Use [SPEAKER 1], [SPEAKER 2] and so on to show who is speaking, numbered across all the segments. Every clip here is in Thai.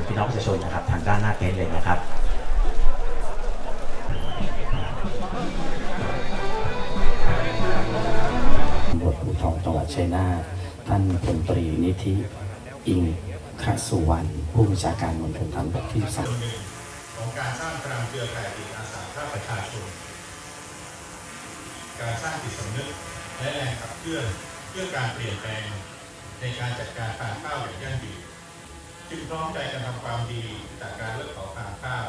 [SPEAKER 1] ญพี่น้องประชาชนนะครับ ทางด้านหน้าเต็นท์เลยนะครับตำรวจภูธรจังหวัดชัยนาทท่านพลตรีนิธิอิงคสุวรรณผู้บัญชาการมณฑลฐานบกที่สาม
[SPEAKER 2] ของการสร้างพลังเครือข่ายจิตอาสาภาคประชาชน การสร้างจิตสำนึกและแรงขับเคลื่อนเพื่อการเปลี่ยนแปลงในการจัดการทางข้าวอย่างยั่งยืน จึงพร้อมใจกันทำความดีจากการเลิกเผาทางข้าว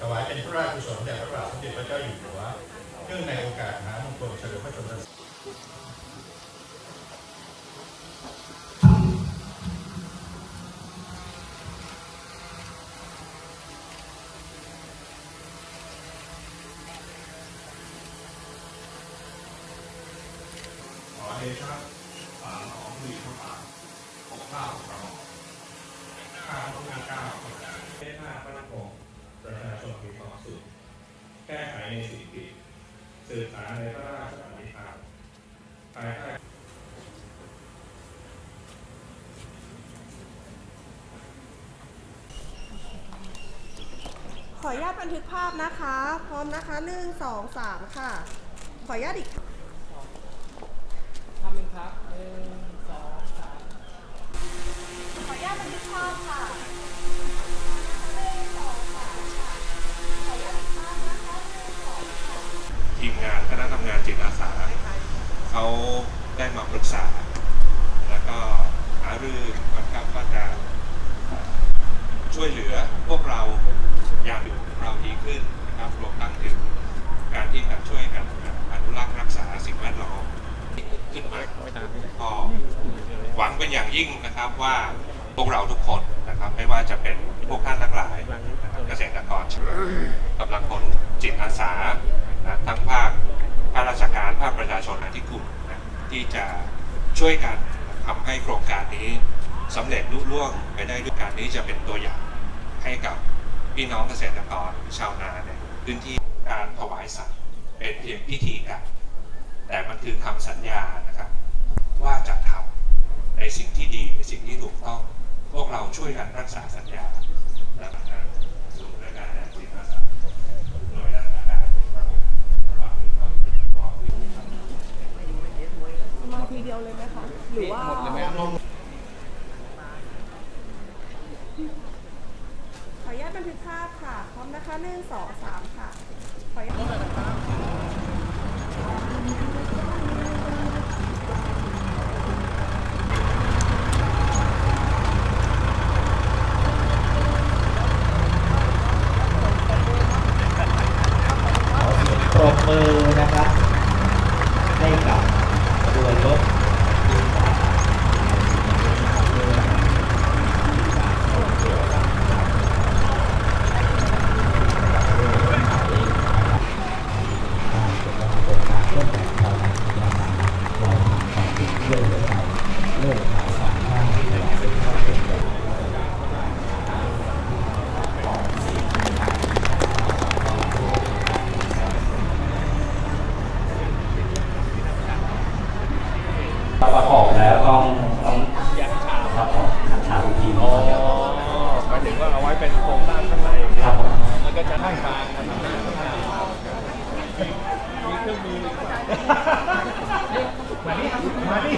[SPEAKER 2] ถวายเป็นพระราชกุศลแด่พระบาทสมเด็จพระเจ้าอยู่หัวเนื่องในโอกาสมหามงคลเฉลิมพระชนมพรรษา
[SPEAKER 3] ขอเดชะฝาของผลิตข้าวปกข้าวกระม่อม ข้าวต้องการก้าวของการเทศนาพระนครประชาชนมีความสุขแก้ไขในสิ่งผิดสื่อสารในพระราชปณิธานภายใต้
[SPEAKER 4] ขออนุญาตบันทึกภาพนะคะ พร้อมนะคะหนึ่งสองสามค่ะ ขออนุญาตอีก พ
[SPEAKER 3] วกเราทุกคนนะครับไม่ว่าจะเป็นพวกท่านทั้งหลายนะครับเกษตรกรกำลังคนจิตอาสานะทั้งภาคข้าราชการภาคประชาชนที่กลุ่มนะที่จะช่วยกันทำให้โครงการนี้สำเร็จลุล่วงไปได้ด้วยการนี้จะเป็นตัวอย่างให้กับพี่น้องเกษตรกรชาวนาในพื้นที่การถวายสัตว์เป็นเพียงพิธีกรรมแต่มันคือคำสัญญานะครับว่าจะทำในสิ่งที่ดีในสิ่งที่ถูกต้อง พวกเราช่วยกันรักษาสัญญาและทางศูนย์บริการแห่งจิตอาสาหน่วยราชการพระองค์ระหว่างที่เข้าต่อที่
[SPEAKER 4] มาทีเดียวเลยไหมคะหรือว่า
[SPEAKER 5] หมดเลยไหมครับ
[SPEAKER 4] ขออนุญาตบันทึกภาพค่ะ พร้อมนะคะหนึ่งสองสามค่ะ ขออนุญาต
[SPEAKER 1] ป
[SPEAKER 5] นี่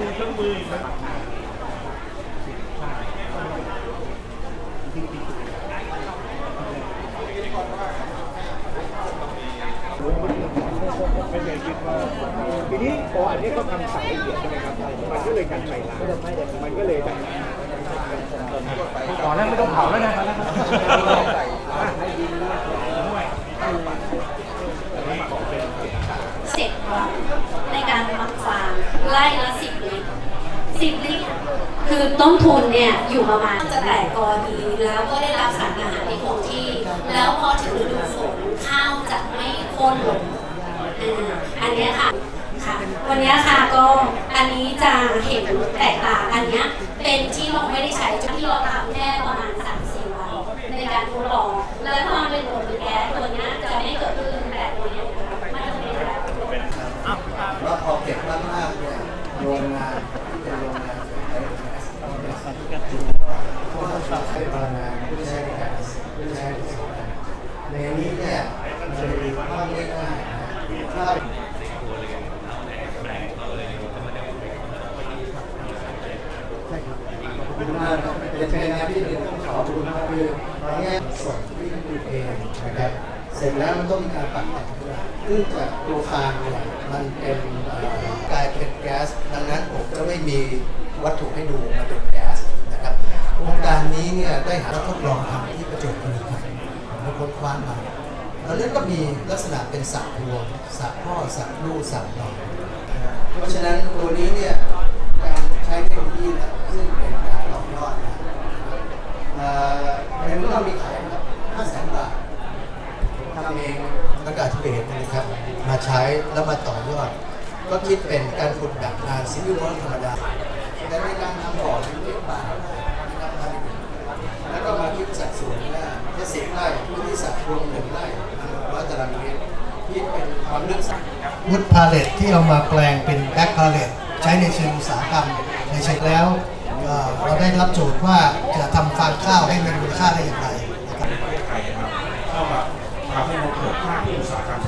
[SPEAKER 5] มีเครื่องมืออีกนะ
[SPEAKER 6] ทีนี้พออันนี้เขาทำสายละเอียดใช่ไหมครับ มันก็เลยกันไฟล้างมันก็เลยแบบ
[SPEAKER 5] ตอนแรกไม่ต้องเผาแล้วนะ
[SPEAKER 7] เสร็จ ในการหมักฟางไล่ละสิบลิตรสิบลิตรคือต้นทุนเนี่ยอยู่ประมาณจะแตกกอดีแล้วก็ได้รับสารอาหารที่คงที่ แล้วพอถึงฤดูฝนข้าวจะไม่โค่นลงอันนี้ค่ะค่ะ วันนี้ค่ะก็อันนี้จะเห็นแตกต่างอันนี้เป็นที่เราไม่ได้ใช้ที่เราทำแค่ประมาณสามสี่วันในการทดลองแล้วความเป็นโอเป็นแก๊สตัวเนี้ยจะไม่เกิดขึ้นแต่ตัวเนี้ยมันจะเป็นแบบ
[SPEAKER 8] แล้วพอเก็บมากๆเนี่ยโรงงานที่เป็นโรงงานใช้แก๊สต้องเป็นสัตว์กัด ใช้พลังงานเพื่อใช้ในการเพื่อใช้ในสารในนี้เนี่ยมันจะมีภาพง่ายๆนะถ้าใช่ครับขอบคุณมากครับเป็นเป็นงานที่หนึ่งขอบคุณมากคือตอนนี้ส่งที่ดูเองนะครับเสร็จแล้วมันต้องมีการปรับแต่งด้วยเนื่องจากตัวฟางเนี่ยมันเป็นกลายเป็นแก๊ส ดังนั้นผมจะไม่มีวัตถุให้ดูมันเป็นแก๊สนะครับโครงการนี้เนี่ยได้หาทดลองทำที่ประจวบคีรีขันธ์ มไปค้นคว้ามาแล้วนั้นก็มีลักษณะเป็นสระรวมสระพ่อสระลูกสระนอนนะครับเพราะฉะนั้นตัวนี้เนี่ยการใช้เทคโนโลยีนะซึ่งเป็นการลอกยอดนะเอ่อในเมื่อเรามีขายนะครับ5แสนบาททำเองแล้วก็ที่เห็นะครับ มาใช้แล้วมาต่อยอด ก็คิดเป็นการขุดแบบงานซิวิลเวิร์ธรรมดาแต่ในการทำบ่อเป็นเล็กบาท สิบไร่พื้นที่สัดรวมหนึ่งไร่ร้อยตารางเมตรคิดเป็นความลึกสัก
[SPEAKER 9] วุฒพาเลตที่เอามาแปลงเป็นแบ็คพาเลตใช้ในเชิงอุตสาหกรรมในเชิงแล้วเอ่อเราได้รับโจทย์ว่าจะทำฟางข้าวให้มีมูลค่าได้อย่างไรนะครับ
[SPEAKER 3] ประเทศไทยนะครับเข้ามาทำให้มันเกิดภาคที่อุตสาหกรรม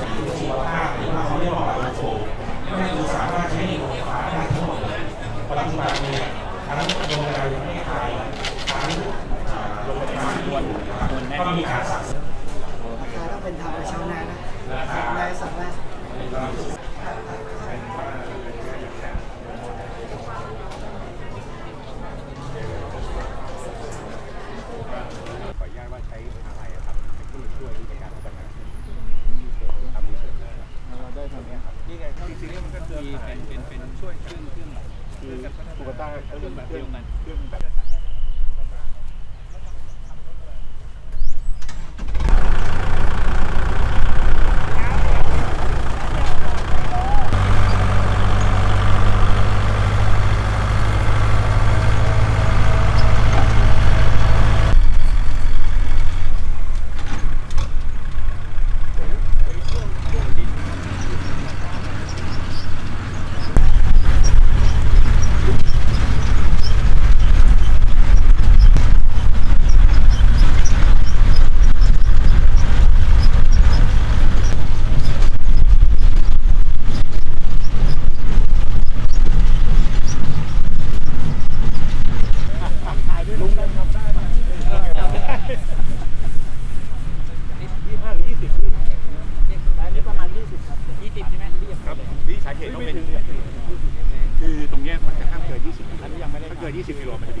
[SPEAKER 3] มีการ 20กิ
[SPEAKER 6] โลมันจะมี